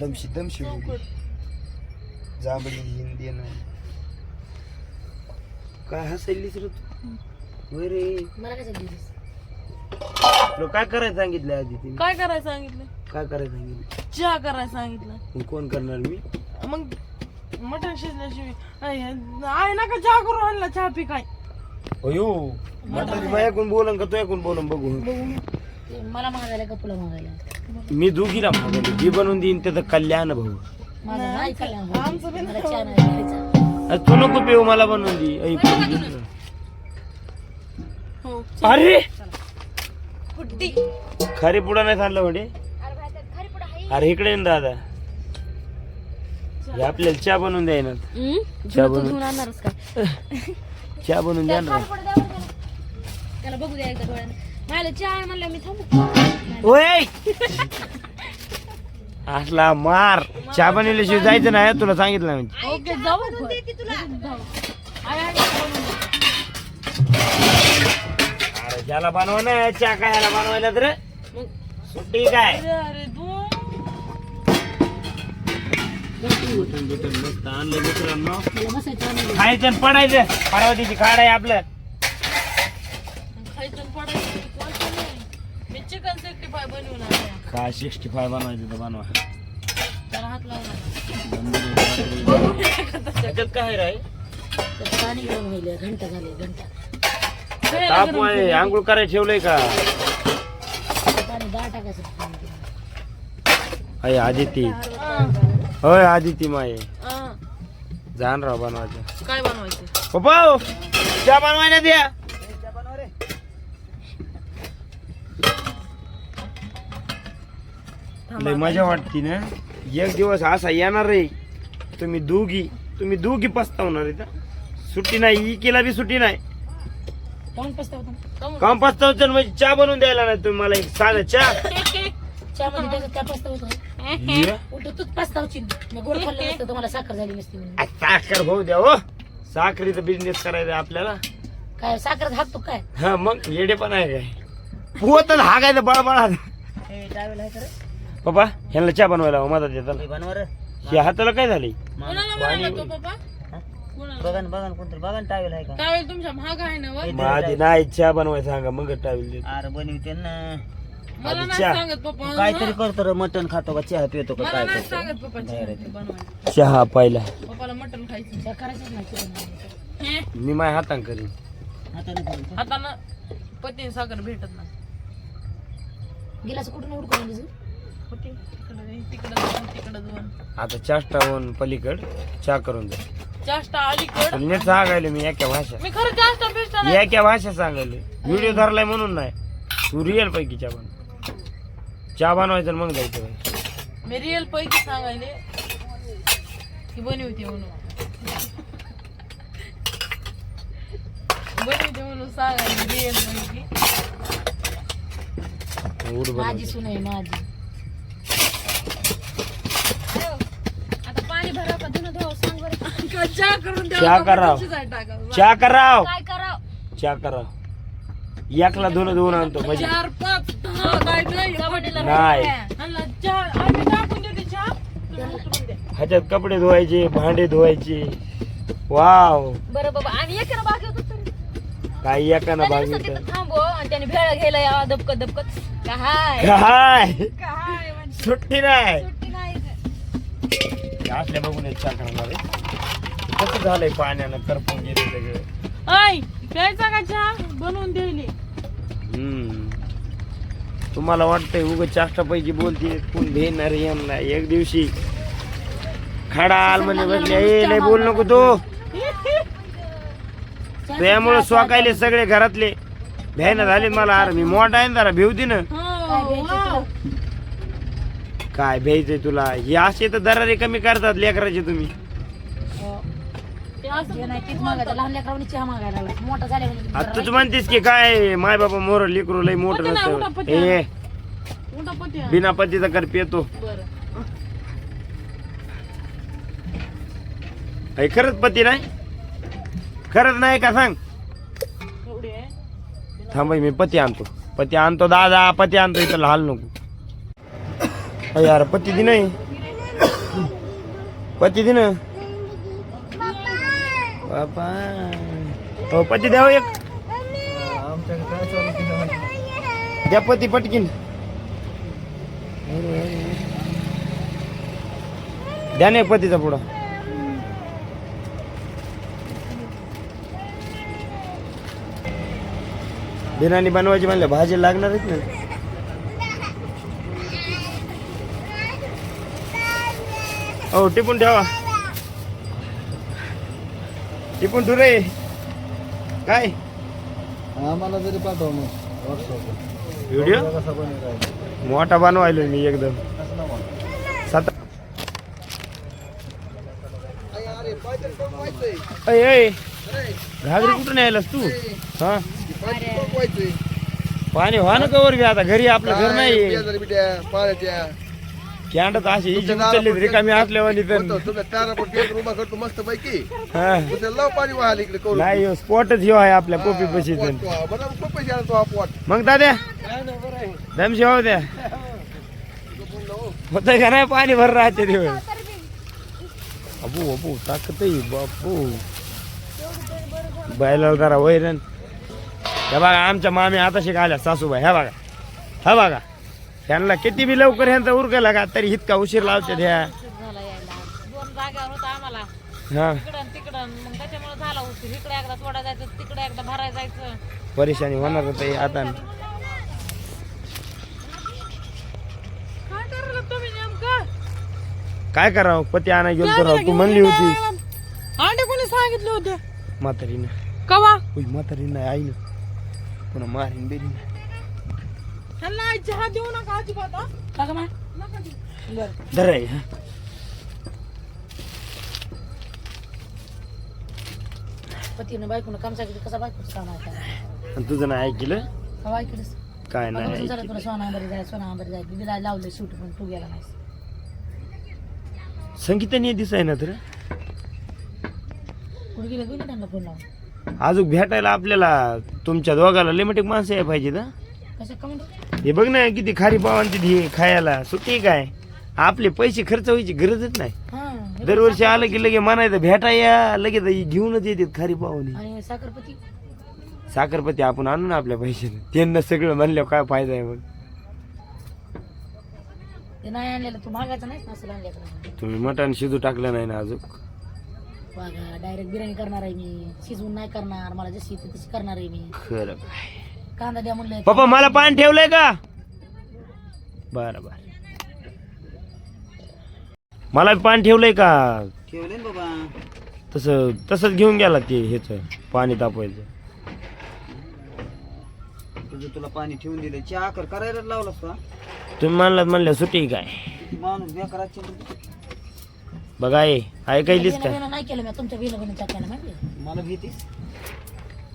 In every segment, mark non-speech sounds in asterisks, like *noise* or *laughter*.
दमशी दमशी. जांभळी हिंदी नाही काय हसायलीस रे तू? रे. मला काय सांगितलीस तुला काय करायला सांगितलं आधी तिने? काय करायला सांगितलं? काय करायला सांगितलं? चहा करायला सांगितलं. मग कोण करणार मी? मग मटण शिजल्याशिवाय आहे आहे ना का चहा करून आणला? चहा पी काय? अयो म्हातारी माझ्याकडून बोलन का? तुझ्याकडून बोलन? बघू. ते मला मागायला का तुला मागायला? मी दोघीला मागवलं जी बनवून देईन त्याचं कल्याण भाऊ. माझं नाही कल्याण आमचं बी मला चहा नाही प्यायचा. अरे तू नको पिऊ मला बनवून दे. ऐ, पोरगी तुला. हो अरे! खरी पुढं नाही सांगलं म्हणजे अरे इकडे ये ना दादा. हे आपल्याला चहा बनवून द्यायना चहा बनवून आणणारच का? चहा बनवून द्या ना त्याला बघू द्या एकदा डोळ्याने. मला चहा आहे म्हणलं मी थांबू. ओय! असला मार. चहा बनवल्याशिवाय जायचं नाही तुला सांगितलं म्हणजे. ओके जाऊ. अरे ज्याला बनवा ना चहा काय ह्याला बनवायला तर सुट्टी काय. खायचं पडायचं. पार्वतीची खाड आहे आपलं. खायचं पडायचं. चिकन सिक्स्टी फाय बनवून आणलं. का सिक्स्टी फाय बनवायचं तर बनवा. त्याला हात लावला त्याच्यात काय राय? त्याचं पाणी गरम व्हायला घंटा झाले घंटा. ताप आहे आंघोळ करायला ठेवलंय का? ते पाणी डाळ टाकायचं पाणी. अय आदिती. हा, होय आदिती माये. हा. जाण राव बनवायचं. काय बनवायचं? पप्पा चहा बनवायला द्या. लय मजा वाटती ना. एक दिवस असा येणार रे. तुम्ही दोघी तुम्ही दोघी पस्तावणार आहे ना सुट्टी नाही इकीला बी सुट्टी नाही. काहून पस्तावतो? काम पस्तावचं म्हणजे चहा बनवून द्यायला नाही तुम्ही मला एक साधा चहा. चहा मध्ये त्याच्यात त्या पस्तावतो. ये. उलट तूच पस्तावची. मी गोड खाल्लं नसतं तुम्हाला साखर झाली नसती म्हणून. आ, साखर होऊ द्या हो. साखरीचा बिझनेस करायचा आपल्याला. काय साखर हाकतो काय? हा मग येडे पण आहे काय? पोतच हागायचं बळबळा पप्पा ह्यांना चहा बनवायला हवा मदत येतात बनवर हे हाताला काय झाले कोणाला म्हणाला तो पप्पा? कोणाला? बघन बघन कोणतरी. बघन टावेल आहे का? टावेल तुमच्या महाग आहे ना वर? माझी नाही चहा बनवायला सांगा मग टावेल देतो. अरे बनवते ना. मला नाही चहा. सांगत पप्पा काहीतरी करतो रे मटण खातो का चहा पितो का मला काय नाही करतो? सांगत पप्पा बनवायला चहा. पहिला. पप्पाला मटण खायचं चहा करायचंच नाही हे? मी माझ्या हातान करीन. आता ना पतीने साखर भेटत नाही. गिलास कुठून उडकून आणलीस गं? होती तिकडं तिकडं दोन तिकडं दोन आता चाष्टावून पलीकड चहा करून द्या जास्त अलीकड? पण नीट सांगायला मी एका भाषा मी खरं जास्त बेस्ट नाही. एका भाषा सांगायला. व्हिडिओ धरलाय म्हणून नाही. तू रिअल पैकी चहा बन चहा बनवायचं आणि मग जायचं बाई. मी रिअल पैकी सांगायले की बनवते म्हणून. बनवते म्हणून सांगायले रिअल पैकी. उड माझी बनवायचं सुन आहे माझी. चहा करून द्यावं चहा करावं. टाकावं? चहा कराव. काय करावं? चहा कराव. एकला दोन दोन आणतो म्हणजे चार पाच दहा काय नाही नाही. आणला चहा आम्ही टाकून देते चहा. तुम्ही उतरून द्या. ह्याच्यात कपडे धुवायचे भांडे धुवायचे. वाव. बरं बाबा आणि एक बाकी होतो तरी काही एकाना त्याने नुसतं भागी तिथं थांबव आणि त्याने भेळ घ्यायला दबकत दबकत. काय? काय? काय म्हणजे? सुट्टी नाही. सुट्टी नाही असल्या बघून एक चहा करणार आहे. कसं झालंय पाण्यानं? करपून गेले सगळं. ऐ प्यायचा का चहा? बनवून हम्म. तुम्हाला वाटतंय उग चाष्टा पैकी बोलते कोण भेटणार यांना? एक दिवशी. खडाल म्हणजे बसले ए लय बोल नको तो. त्यामुळे स्वाकायले सगळे घरातले. भ्यायना झाले मला अरे मी मोठा आहे ना जरा भेवती ना. हो. काय भ्यायचंय तुला? हे असे तर दरारे कमी करतात लेकराचे तुम्ही. जे नाही तीच मागायचं. लहान लेकरांनी चहा मागायला लागला. मोठा झाल्या आता तूच म्हणतेस की काय माय बाबा मोर लेकरू लय मोठं नसतं पती ए मोठा पती आहे. बिना पतीचा कर पितो बरं. हे खरंच पती नाही? खरंच नाही का सांग? एवढी आहे? थांबाय मी पती आणतो. पती आणतो दादा पती आणतो इथं हाल नको. अ यार पती दि नाही पती दि ना बापा हो पती द्याव एक. द्या पती पटकीन. द्या नाही पतीचा पुढं बिर्याणी बनवायची म्हणलं भाजी लागणारच ना. हो टिपून ठेवा. टिपून ठेव रे. काय? आम्हाला तरी पाठव मग व्हॉट्सअप व्हिडिओ कसा बनवायचा मोठा बनवायलो मी एकदम. सात अय अय. घागरी कुठून यायलास तू? हा? पाणी व्हा ना कवर बी आता. घरी आपलं घर नाही. पाण्याच्या कॅन्डात अशी इजी उचलली रिकामी असल्यावानी तर टेक रूम करतो मस्त पैकी हा. लव पाणी वाहल इकडे करू नाही स्पॉटच ह्यो आहे आपल्या कोपी पशी आणतो हा पोट मग दाद्या दम शिवाव द्या. होत का नाही पाणी भर राहते दिवस. अबू अबू ताकत बापू. बैलाला जरा वैरण. हे बघा आमच्या मामी आता शिकायला सासूबाई ह्या बघा. हा बघा. त्यांना किती बी लवकर ह्यांचा उरकला का तरी इतका उशीर लावते ह्या झाला यायला. दोन जागेवर होता आम्हाला. हा. तिकडं आणि तिकडं. मग त्याच्यामुळे झाला उशीर. इकडे एकदा थोडा जायचं तिकडे एकदा भरायला जायचं. परेशानी होणार होत आता. काय करायला तुम्ही नेमकं? काय करावं? पती आणा गेलो राव. तू म्हणली होती. अंडे कोणी सांगितले होते? म्हातारीनं. कवा? उई म्हातारीनं आईनं. पुन्हा मारीन बेरीन. ह्यांना आई चहा देऊ नका अजिबात हा? का गं मा? नका देऊ. धर आहे, हा. पतीनं बायकोनं काम सांगितलं कसा बायकोचं काम आहे का आणि तुझं नाही ऐकलं काय नाही ऐकलं. तुला सोनांबरी जाय सोनांबरी जाय बिला लावले सूट पण तू गेला नाही संगीताने दिसाय ना तर कुठे गेलं गेलं त्यांना फोन लावून अजून भेटायला आपल्याला तुमच्या दोघाला लिमिटेड माणसं पाहिजे ना कशा कमेंट हे बघ ना किती खारी पावांची धी खायला. सुट्टी काय? आपले पैसे खर्च व्हायची गरजच नाही. हा हे दरवर्षी आलं की लगे म्हणायचं भेटा या लगेच घेऊनच येतात खारी पावानी. आणि साखरपती? साखरपती आपण आणू ना आपल्या पैशाने. त्यांना सगळं म्हणल्यावर काय फायदा आहे मग? ते नाही आणलेलं तू मागायचं नाही असं आणल्याकडे तुम्ही मटण शिजू टाकलं नाही ना अजून? बघा डायरेक्ट बिर्याणी करणार आहे मी. शिजवून नाही करणार मला जशी येते तशी करणार आहे मी. खरं काय? कांदा द्या म्हणलं पप्पा मला पान ठेवलंय का? बर बर. मला पान ठेवलंय का? ठेवले ना बाबा. तसं तसंच घेऊन गेला ते हेच पाणी तापवायचं. तुझं तुला पाणी ठेवून दिलं चहा कर करायला लावलास का? तुम्ही म्हणलात म्हणलं सुट्टी काय? माणूस बेकाराचे बघा ऐकायलीच काय नाही केलं मी तुमच्या माहिती मला भीतीस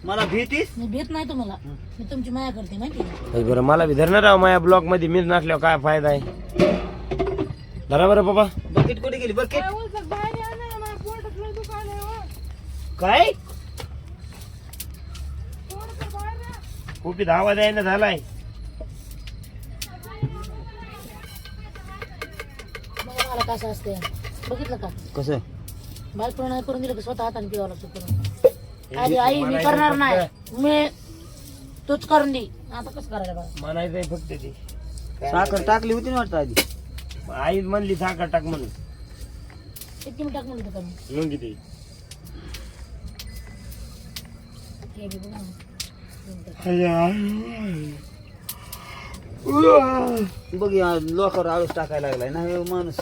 मला भीतीस मी भेट नाही तुम्हाला. मी तुमची माया करते माहिती आहे? बरं मला बी धरणार आहो माझ्या ब्लॉकमध्ये मीच नसल्यावर काय फायदा आहे? धरा बरं पप्पा. बकेट कुठे गेली? बकेट. काय बाहेर हो. बाहेर. खूप आवाज आहे ना झालाय. बघा मला कसं असते बघितलं का? कसं? बायकोनं नाही करून दिलं की स्वतः हाताने पिवावं लागतं करून. आधी आई मी करणार नाही. मी तूच करून दे. आता कसं करायला बघा म्हणायचंय फक्त ते. साखर टाकली होती ना वाटतं आधी? आई म्हणली साखर टाक म्हणून. किती मिनिटात म्हणलं होतं कमी. मग किती? हे बी बघा ना. बघ या लोकांवर आळूस टाकायला लागलाय ना हे माणूस.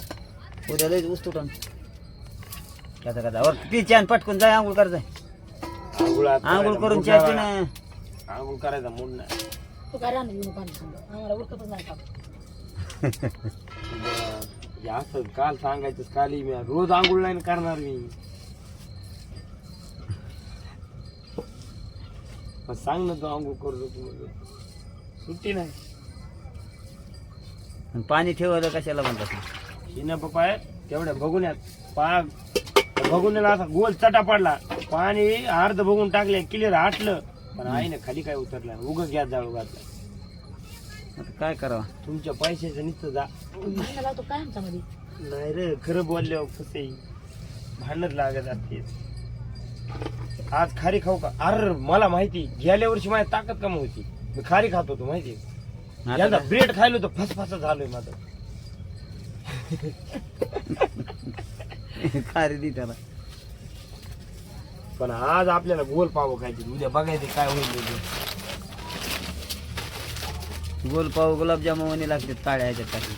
उद्या लयच उस्तुटन कसा कसा वर ती चॅन पटकून जाय आंघोळ कर जाय. आंघोळ करून मूड चहा नाही. पिणं. आंघोळ करायचा मूड. नाही तू काय राहणार घेऊन पाणी सांगा? आम्हाला उरकतच नाही का बरं. हे असं काल सांगायचं काल मी रोज आंघोळ नाही करणार मी. मग सांग ना तू आंघोळ करतो. सुट्टी नाही. आणि पाणी ठेवायला कशाला म्हणतात? हिनं पप्पा तेवढ्या बघून पाग. बघून असा गोल चटा पडला. पाणी अर्ध बघून टाकले क्लिअर आटलं पण आईने खाली काय उतरलं उग गॅस जाळू घातला. आता काय करावं? तुमच्या पैशाचं नुसतं जा. भांडण लावतो काय आमच्यामध्ये? नाही रे खरं बोलल्यावर कसे भांडणच लागत असते. आज खारी खाऊ का? अरे मला माहिती. गेल्या वर्षी माझी ताकद कमी होती. मी खारी खात होतो माहिती आता यंदा? ब्रेड खायलो तर फसफस झालोय माझं. खारी दी त्याला. पण आज आपल्याला गोल पाव खायचे उद्या बघायचे काय होईल ते. गोल पाव गुलाबजामुन लागते काळ्या ह्याच्यात टाकली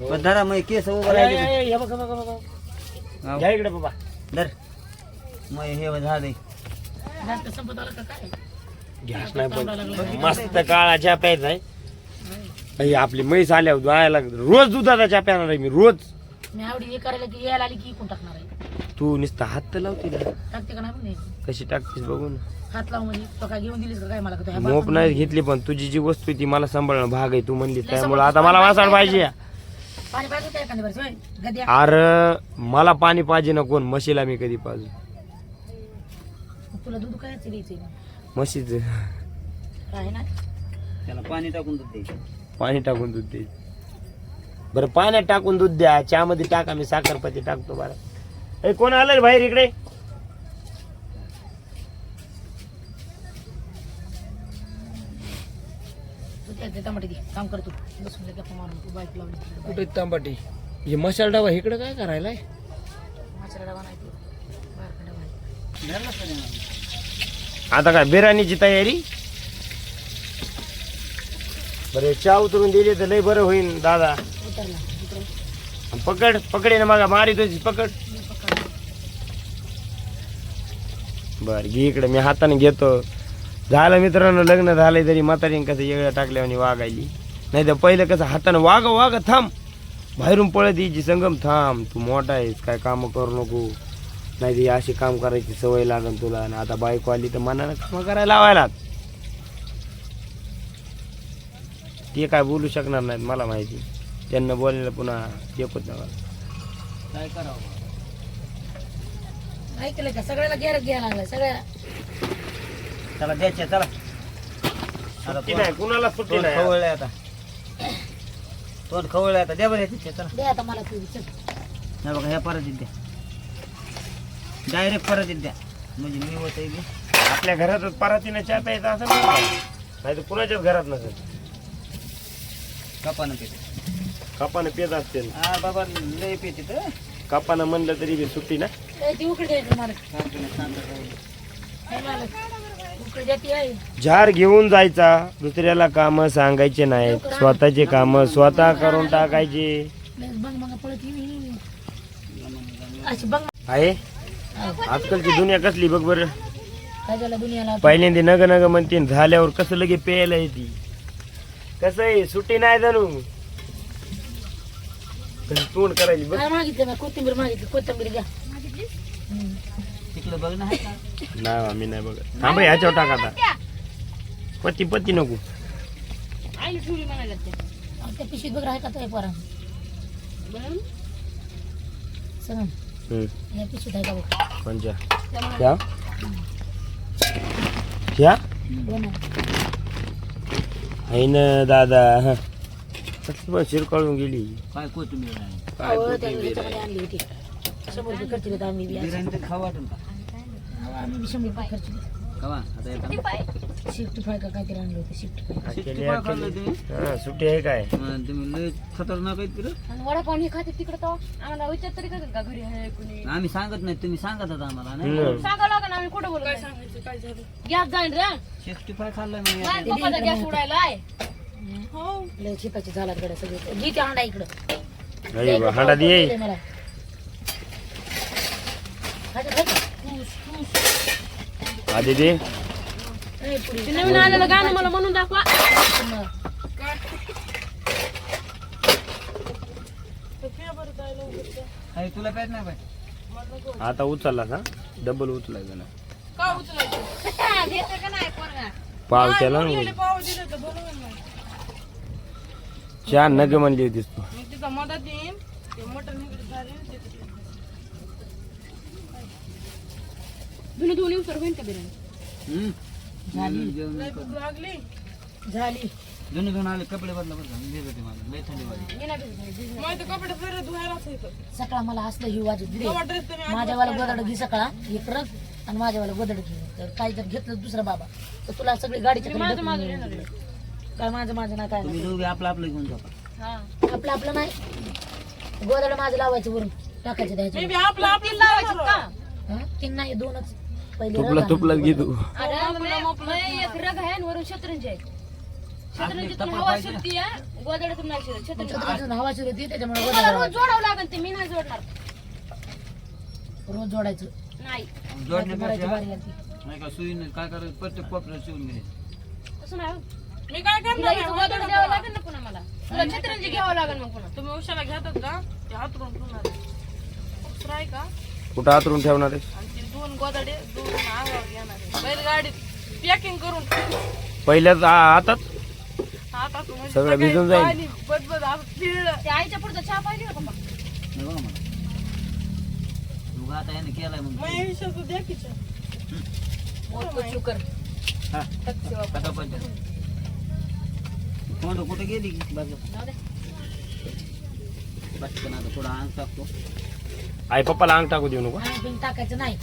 हो. पण धरा मग केस उभं अरे, राहिले अरे, हे बघ, हे बघ, हे बघ. हाव. घ्या इकडे बाबा. धर. मग हे झाले. गॅस नाही पण मस्त काळा चहा प्यायचा आहे आपली म्हैस आल्यावर जायला रोज दुधाचा चहा प्याणार आहे मी रोज. मी आवडी हे करायला की यायला आली की इकून टाकणार आहे. तू नुसतं हात तर लावते ना. टाकते का नाही म्हणे? कशी टाकतेस बघून. हात लावून म्हणजे तो काय घेऊन दिलीस का काय मला? का तो ह्या मोप बापानं नाही. घेतली पण तुझी जी वस्तू आहे ती मला सांभाळणं भाग आहे तू म्हणली. त्यामुळे आता मला वासाड पाहिजे पाणी पाहिजे एखाद्या? गद्या. अरे मला पाणी पाहिजे ना कोण? म्हशीला मी कधी पाजू. तुला दूध काय म्हशीच. काय ना? त्याला पाणी टाकून दूध द्यायचं. पाणी टाकून दूध दे बरं पाण्यात टाकून दूध द्या चहामध्ये टाका मी साखरपती टाकतो बरं. ए कोण आलं रे बाहेर इकडे? कुठे तांबाटी हे मसाला डबा इकडे काय करायला. आता काय बिर्याणीची तयारी? बरे चहा उतरून दिली तर लय बरं होईल दादा. पकड पकडे ना मागा मारी तुझी पकड. बर घे इकडे मी हाताने घेतो. झालं मित्रांनो लग्न झालंय तरी म्हातारीने कसं येगळ्या टाकल्याने वागायली. नाही तर पहिलं कसं हाताने वाघ वाघ थांब. बाहेरून पळत यायची संगम थांब. तू मोठा आहेस काय कामं करू नको. नाही तर अशी काम करायची सवय लागन तुला. आणि आता बायको आली तर मनानं कामं करायला लावायला ते काय बोलू शकणार नाहीत मला माहिती. त्यांना बोलायला पुन्हा एकच नाही. मला काय करावं? ऐकलं का? सगळ्याला गॅरच घ्यायला लागलाय सगळ्या. त्याला द्यायचे चला. आता सुट्टी नाही कुणाला सुट्टी तोंड नाही? खवळलंय आता. तोंड खवळलंय आता. द्या बरं याचे चला. दे आता मला तू चल. नाही बघा ह्या परत द्या. डायरेक्ट परत द्या. म्हणजे मी होत आहे आपल्या घरातच परातीनं चहा प्यायचा असं नाही तर कुणाच्याच घरात नसेल. कपानं पिते कपानं पेत असतील हा बाबा लय पिते तर कपानं म्हणलं तरी बी सुट्टी ना. नाही झार घेऊन जायचा. दुसऱ्याला काम सांगायचे नाहीत. स्वतःचे काम स्वतः करून टाकायचे. ही आहे? आजकालची दुनिया कसली बघ बरं. काय झालं दुनियाला पहिल्यांदा नग नग म्हणते झाल्यावर कसं लगे प्यायला येते. कसं आहे? सुट्टी नाही जाणू. तोंड करायची बघ. काय मागितलं मी कोथिंबीर मागितली कोथिंबीर घ्या. तिकडं बघ ना हाय का? नाही आम्ही नाही बघत. थांब हे, ह्याच्यावर टाक आता. पती पती नको. आईला ठेवली म्हणायला ते अहो, त्या पिशवीत बघ आहे का तो पोरा सगळं. हम्म, या पिशवीत आहे का बघ. कोणच्या? ह्या? ह्या? ना. आहे ना दादा हं. कसली बा शिरकाळून गेली. काय कोथिंबीर आहे? काय अहो, त्या कोथिंबीर ह्याच्यामध्ये आणली होती. शंभर रुपये खर्च होता. आम्ही बी आज. बिर्याणी तर खाऊ वाटून का? अहो, आम्ही बी शंभर रुपये खर्च केले. खावा. आता येता शिफ्ट फ्राय का काहीतरी आणलं होतं शिफ्ट फ्राय हा, शिट्टी केली, पण हा, खाल्लं. केली. तुम्ही? हा, सुट्टी आहे काय? मग तुम्ही लय खतरनाक आहेत तिकडं आणि वडापाव हे खाते तिकडे तो आम्हाला विचार तरी करतात का घरी आहे कुणी? आम्ही सांगत नाही तुम्ही सांगत होता आम्हाला नाही? हम्म. सांगावं लागेल आम्ही कुठं बोलू काय सांगायचं काय झालं? गॅस जाईन रे. सिक्स्टी फाय खाल्लं पप्पाचा गॅस उडायला आहे हो लय सगळे. अंडा इकडं. बा, हांडा दे. दे मला. खायचं, खायचं. आधी दे. ए, पुरी. ते नवीन आलेलं गाणं मला म्हणून दाखवा. तुला नाही आता उचलला का डबल उचलायचं ना. का उचलायचं? *laughs* घेतं का नाही पोरगा? पाव केला ना गेले पाव दिले तर बरोबर नाही. चार नग म्हणली होतीस तू मग तिचा मदत येईन ते मटण इकडे झाले होईल का बिर्याणी? लय भूक लागली. आले कपडे बदला बदला. मी भेटते मला. लय थंडी वाजली. मी नाही भिजत, मी भिजत. माझे कपडे सगळे धुवायलाच येतं. सकाळ मला हसलं ही वाजत दिली. तेव्हा ड्रेस तुम्ही माझ्यावाला गोदड घे सकाळ. एक रग आणि माझ्यावाला गोदड घे. तर काय जर घेतलं दुसरा बाबा. तर तुला सगळी गाडीच्या ढकलून नेईल. काय माझं माझं नाही काय तुम्ही दोघे आपलं आपलं घेऊन हा. नाही. आपलं आपलं नाही. गोदड माझं लावायचं वरून टाकायचं मी द्यायचं आपलं आपलं लावायचं का? हा? तीन नाही दोनच. पहिले तुपला रग. तुपलाच घे तू. अरे एक रग आहे आणि वरून शतरंज आहे शतरंजीतून हवा शिरती गोदड्यातून नाही शिरत आणि शतरंज छत्रीतून हवा सुरू होती त्याच्यामुळे रोज लावायचं. जोडावं लागेल ते मी नाही जोडणार. रोज जोडायचं. नाही. जोडण्यापेक्षा बारी आली. नाही का सुईने काय करायचं? प्रत्येक कोपऱ्यात शिवून घ्यायचं. तसं नाही हो. मी काय तुला करणार इथं आहे? गोदड द्यावं लागेल ना पुन्हा मला. तुला छतरंजी घ्यावं लागेल मग पुन्हा. तुम्ही उशाला घेतात का ते हातरून ठेवणार दुसरं आहे का? कुठं आतरून ठेवणार आणि ते दोन गोदाडे दोन अंगावर घेणार आहे. बैलगाडीत पॅकिंग करून. पहिल्याच आ- आतात आता तुम्ही सगळं भिजून जाईल. पाणी बदबद आईच्या पुढचा चहा पाहिजे पप्पा. मला. आता याने केलाय मग. मग हिशोब द्या की चहा. हा. कथा पण कोण कुठे गेली पटकन आता थोडा अंग टाकतो आई पप्पाला अंग टाकू देऊ नको अंग बिंग टाकायचं नाही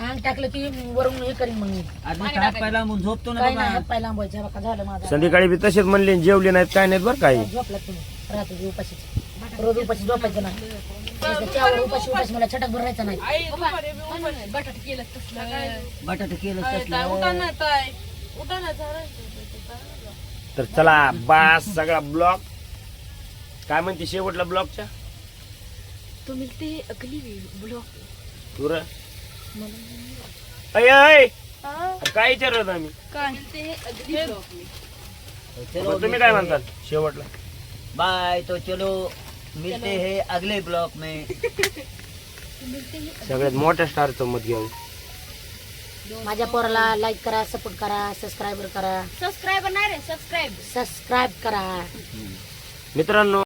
अंग टाकलं की वरून हे करीन मग मी आज मी हात पाय लांबून झोपतो ना काय बाबा नाही हात पाय लांबवायचे बघा झालं माझं संध्याकाळी बी तसेच म्हणले जेवले नाहीत काय नाहीत बरं काही झोपला तुम्ही रात्री उपाशी रोज उपाशी झोपायचं नाही उपाशी उपाशी मला छटक भरायचं नाही आई दुपारी बी उपाशी. बटाट केलं तसलं बटाटे केलं ताई झालं तर चला बास सगळा ब्लॉक काय म्हणते शेवटला ब्लॉकच्या अगली ब्लॉक तुर अय अय! काय विचारत आम्ही काय? ते अगली ब्लॉक चलो तुम्ही काय म्हणताल? शेवटला. बाय तो चलो मिलते हैं अगले ब्लॉक में. *laughs* सगळ्यात मोठ्या स्टारचं मत घ्यावं माझ्या पोराला लाईक करा सपोर्ट करा सबस्क्राईबर करा. सबस्क्राईबर नाही रे सबस्क्राईब सबस्क्राईब करा. मित्रांनो